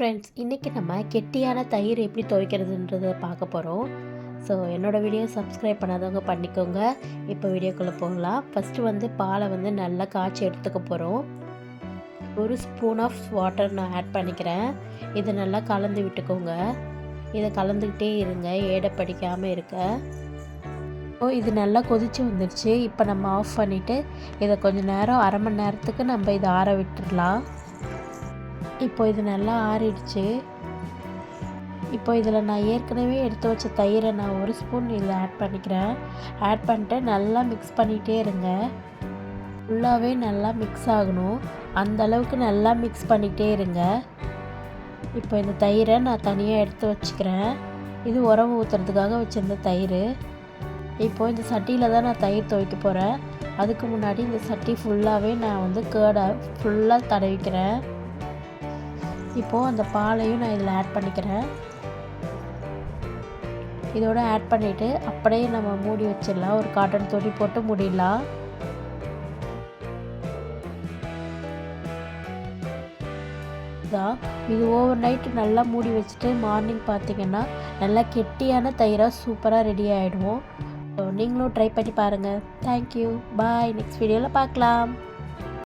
Friends இன்றைக்கி நம்ம கெட்டியான தயிர் எப்படி துவைக்கிறதுன்றதை பார்க்க போகிறோம் ஸோ என்னோடய வீடியோ சப்ஸ்கிரைப் பண்ணாதவங்க பண்ணிக்கோங்க. இப்போ வீடியோக்குள்ளே போகலாம். ஃபஸ்ட்டு வந்து பாலை வந்து நல்லா காய்ச்சி எடுத்துக்க போகிறோம் ஒரு ஸ்பூன் ஆஃப் வாட்டர் நான் ஆட் பண்ணிக்கிறேன். இதை நல்லா கலந்து விட்டுக்கோங்க. இதை கலந்துக்கிட்டே இருங்க. ஏடை படிக்காமல் இருக்க. ஓ இது நல்லா கொதிச்சு வந்துடுச்சு இப்போ நம்ம ஆஃப் பண்ணிவிட்டு இதை கொஞ்சம் நேரம் அரை மணி நேரத்துக்கு நம்ம இதை ஆற விட்டுடலாம் இப்போ இது நல்லா ஆறிடுச்சு. இப்போ இதில் நான் ஏற்கனவே எடுத்து வச்ச தயிரை நான் ஒரு ஸ்பூன் இதில் ஆட் பண்ணிக்கிறேன். ஆட் பண்ணிட்டு நல்லா மிக்ஸ் பண்ணிகிட்டே இருங்க. ஃபுல்லாகவே நல்லா மிக்ஸ் ஆகணும். அந்த அளவுக்கு நல்லா மிக்ஸ் பண்ணிகிட்டே இருங்க. இப்போ இந்த தயிரை நான் தனியாக எடுத்து வச்சுக்கிறேன். இது உரம் ஊற்றுறதுக்காக வச்சுருந்த தயிர். இப்போது இந்த சட்டியில் தான் நான் தயிர் துவைக்க போகிறேன் அதுக்கு முன்னாடி இந்த சட்டி ஃபுல்லாகவே நான் வந்து கேர்டை ஃபுல்லாக தடவிக்கிறேன். இப்போது அந்த பாலையும் நான் இதில் ஆட் பண்ணிக்கிறேன். இதோட ஆட் பண்ணிவிட்டு அப்படியே நம்ம மூடி வச்சிடலாம். ஒரு காட்டன் துணி போட்டு மூடிடலாம். தான் இது ஓவர் நைட் நல்லா மூடி வச்சுட்டு மார்னிங் பார்த்தீங்கன்னா நல்லா கெட்டியான தயிராக சூப்பராக ரெடி ஆகிடும் நீங்களும் ட்ரை பண்ணி பாருங்கள் தேங்க்யூ பாய் நெக்ஸ்ட் வீடியோவில் பார்க்கலாம்.